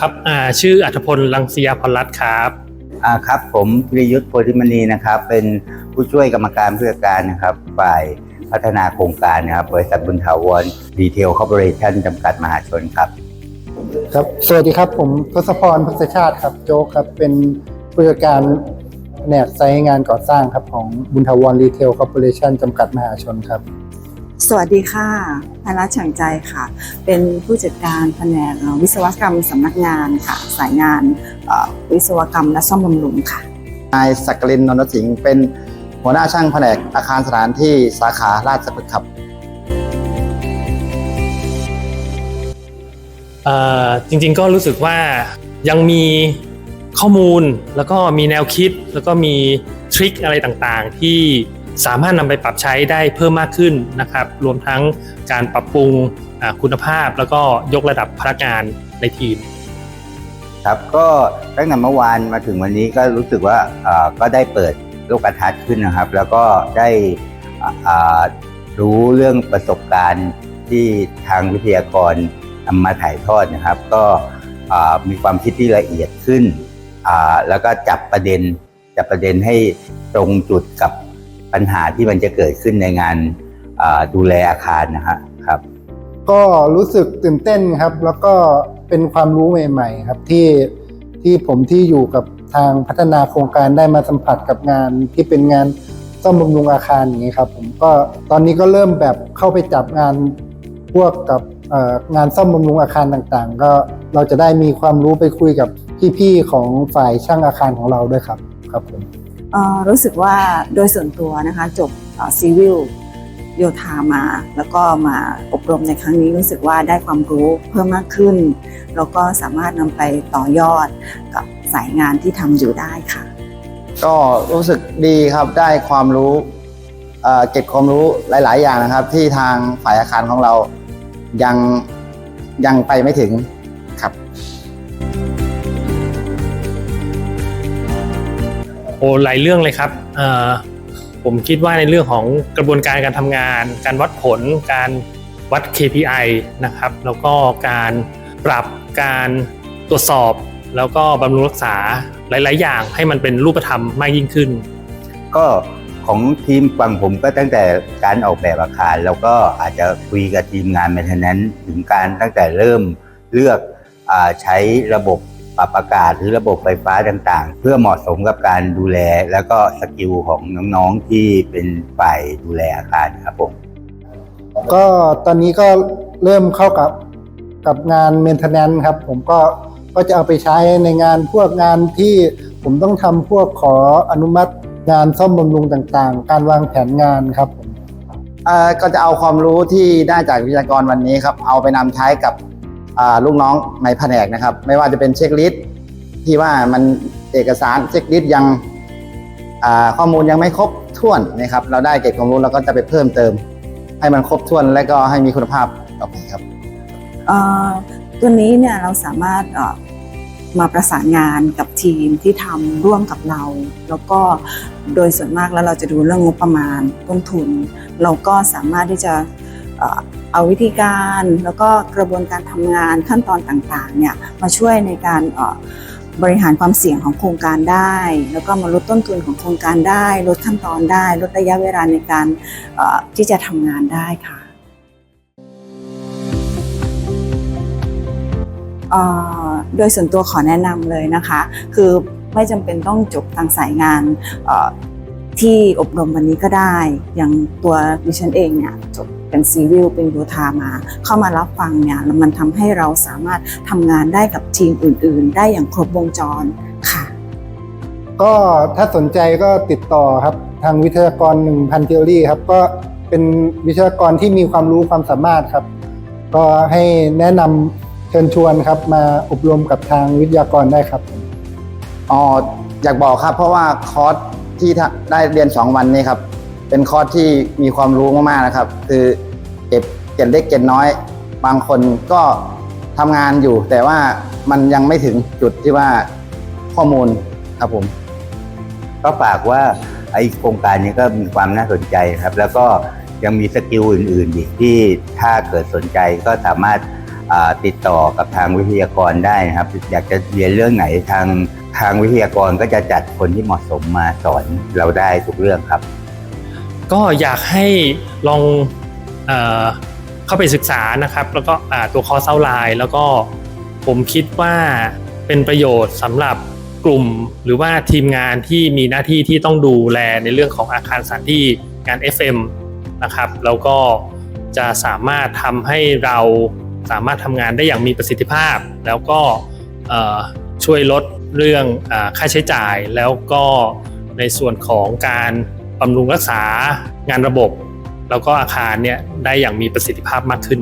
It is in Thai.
ครับอ่าชื่ออัธพลลังสียาพลรัตน์ครับอ่าครับ ผมพิรยุทธ์โพธิมณีนะครับ เป็นผู้ช่วยกรรมการผู้จัดการนะครับ ฝ่ายพัฒนาโครงการนะครับบริษัทบุญถาวรดีเทลคอร์ปอเรชั่นจำกัดมหาชนครับ ครับ สวัสดีครับ ผมทศพรพัฒชาติครับโจ๊กครับ เป็นผู้จัดการแผนกไซต์งานก่อสร้างครับของบุญทาวรรีเทลคอร์ปอเรชั่นจำกัดมหาชนครับ สวัสดีค่ะพนัชฉังใจค่ะ เป็นผู้จัดการแผนกเอ่อวิศวกรรมสำนักงานค่ะ สายงานเอ่อวิศวกรรมและซ่อมบำรุงค่ะ นายสักกลินนนทสิงห์เป็นหัวหน้าช่างแผนกอาคารสถานที่สาขาราชพฤกษ์ครับเอ่อจริงๆก็รู้สึกว่ายังมีข้อมูลแล้วก็มีแนวคิดแล้วก็มีทริคอะไรต่างๆ ที่ สามารถนำไปปรับใช้ได้เพิ่มมากขึ้นนะครับ รวมทั้งการปรับปรุงคุณภาพ แล้วก็ยกระดับพนักงานในทีม ครับก็ตั้งแต่เมื่อวานมาถึงวันนี้ก็รู้สึกว่าก็ได้เปิดโลกทัศน์ขึ้นนะครับ แล้วก็ได้รู้เรื่องประสบการณ์ที่ทางวิทยากรนำมาถ่ายทอดนะครับ ก็มีความคิดที่ละเอียดขึ้น แล้วก็จับประเด็นจับประเด็นให้ตรงจุดกับ ปัญหาที่มันจะเกิดขึ้นในงานดูแลอาคารนะฮะครับ ก็รู้สึกตื่นเต้นครับ แล้วก็เป็นความรู้ใหม่ ๆ ครับที่ที่ผมที่อยู่กับทางพัฒนาโครงการได้มาสัมผัสกับงานที่เป็นงานซ่อมบำรุงอาคารอย่างนี้ครับ ผมก็ตอนนี้ก็เริ่มแบบเข้าไปจับงานพวกกับงานซ่อมบำรุงอาคารต่างๆ ก็เราจะได้มีความรู้ไปคุยกับพี่ๆของฝ่ายช่างอาคารของเราด้วยครับครับผม รู้สึกว่าโดยส่วนตัวนะคะจบซีวิลโยธามา แล้วก็มาอบรมในครั้งนี้รู้สึกว่าได้ความรู้เพิ่มมากขึ้น แล้วก็สามารถนำไปต่อยอดกับสายงานที่ทำอยู่ได้ค่ะ ก็รู้สึกดีครับได้ความรู้เก็บความรู้หลาย ๆ อย่างนะครับ ที่ทางฝ่ายอาคารของเรายังยังไปไม่ถึง โอ้หลายเรื่องเลยครับผมคิดว่าในเรื่องของกระบวนการการทำงาน การวัดผล การวัด KPI นะครับ แล้วก็การปรับการตรวจสอบ แล้วก็บำรุงรักษาหลาย ๆ อย่างให้มันเป็นรูปธรรมมากยิ่งขึ้น ก็ของทีมฝั่งผมก็ตั้งแต่การออกแบบอาคาร แล้วก็อาจจะคุยกับทีมงานแมนเทนแนนถึงการตั้งแต่เริ่มเลือกอใช้ระบบ ปรับอากาศหรือระบบไฟฟ้าต่างๆ เพื่อเหมาะสมกับการดูแล แล้วก็สกิลของน้องๆที่เป็นฝ่ายดูแลอาคารครับผมก็ตอนนี้ก็เริ่มเข้ากับกับงานเมนเทนแนนครับ ผมก็ก็จะเอาไปใช้ในงานพวกงานที่ผมต้องทำพวกขออนุมัติงานซ่อมบำรุงต่างๆ การวางแผนงานครับผมเอ่อก็จะเอาความรู้ที่ได้จากวิทยากรวันนี้ครับ เอาไปนำใช้กับอ่า ลูกน้องในแผนกนะครับ ไม่ว่าจะเป็นเช็คลิสต์ที่ว่ามันเอกสารเช็คลิสต์ยังข้อมูลยังไม่ครบถ้วนนะครับ เราได้เก็บความรู้แล้วก็จะไปเพิ่มเติม ให้มันครบถ้วนและก็ให้มีคุณภาพต่อไปครับตัวนี้เนี่ยเราสามารถมาประสานงานกับทีมที่ทำร่วมกับเรา แล้วก็โดยส่วนมากแล้วเราจะดูเรื่องงบประมาณต้นทุน เราก็สามารถที่จะ เอาวิธีการแล้วก็กระบวนการทำงานขั้นตอนต่างๆเนี่ยมาช่วยในการบริหารความเสี่ยงของโครงการได้ แล้วก็มาลดต้นทุนของโครงการได้ ลดขั้นตอนได้ ลดระยะเวลาในการที่จะทำงานได้ค่ะโดยส่วนตัวขอแนะนำเลยนะคะ คือไม่จำเป็นต้องจบทางสายงานที่อบรมวันนี้ก็ได้ อย่างตัวดิฉันเองเนี่ยจบ เป็นซีวิลเป็นโยธามา เข้ามารับฟังเนี่ยแล้วมันทำให้เราสามารถทำงานได้กับทีมอื่น ๆ ได้อย่างครบวงจรค่ะ ก็ถ้าสนใจก็ติดต่อครับทางวิทยากร1,000 t h e o r y ครับก็เป็นวิทยากรที่มีความรู้ความสามารถครับ ก็ให้แนะนำเชิญชวนครับ มาอบรมกับทางวิทยากรได้ครับอ๋ออยากบอกครับ เพราะว่าคอร์สที่ถ้าได้เรียน 2 วันนี้ครับ เป็นคอร์สที่มีความรู้มากๆนะครับ คือเก็บเก็บเล็กเก็บน้อย บางคนก็ทำงานอยู่ แต่ว่ามันยังไม่ถึงจุดที่ว่าข้อมูลครับผม ก็ฝากว่าไอโครงการนี้ก็มีความน่าสนใจครับ แล้วก็ยังมีสกิลอื่นๆอีกที่ถ้าเกิดสนใจก็สามารถอ่าติดต่อกับทางวิทยากรได้นะครับ อยากจะเรียนเรื่องไหนทางทางวิทยากรก็จะจัดคนที่เหมาะสมมาสอนเราได้ทุกเรื่องครับ ก็อยากให้ลองเออเข้าไปศึกษานะครับ แล้วก็ตัวคอร์สเอาไลน์แล้วก็ผมคิดว่าเป็นประโยชน์สำหรับกลุ่มหรือว่าทีมงานที่มีหน้าที่ที่ต้องดูแลในเรื่องของอาคารสถานที่งาน FM นะครับแล้วก็จะสามารถทำให้เราสามารถทำงานได้อย่างมีประสิทธิภาพ แล้วก็ช่วยลดเรื่องอค่าใช้จ่าย แล้วก็ในส่วนของการ บำรุงรักษางานระบบ แล้วก็อาคารเนี่ยได้อย่างมีประสิทธิภาพมากขึ้น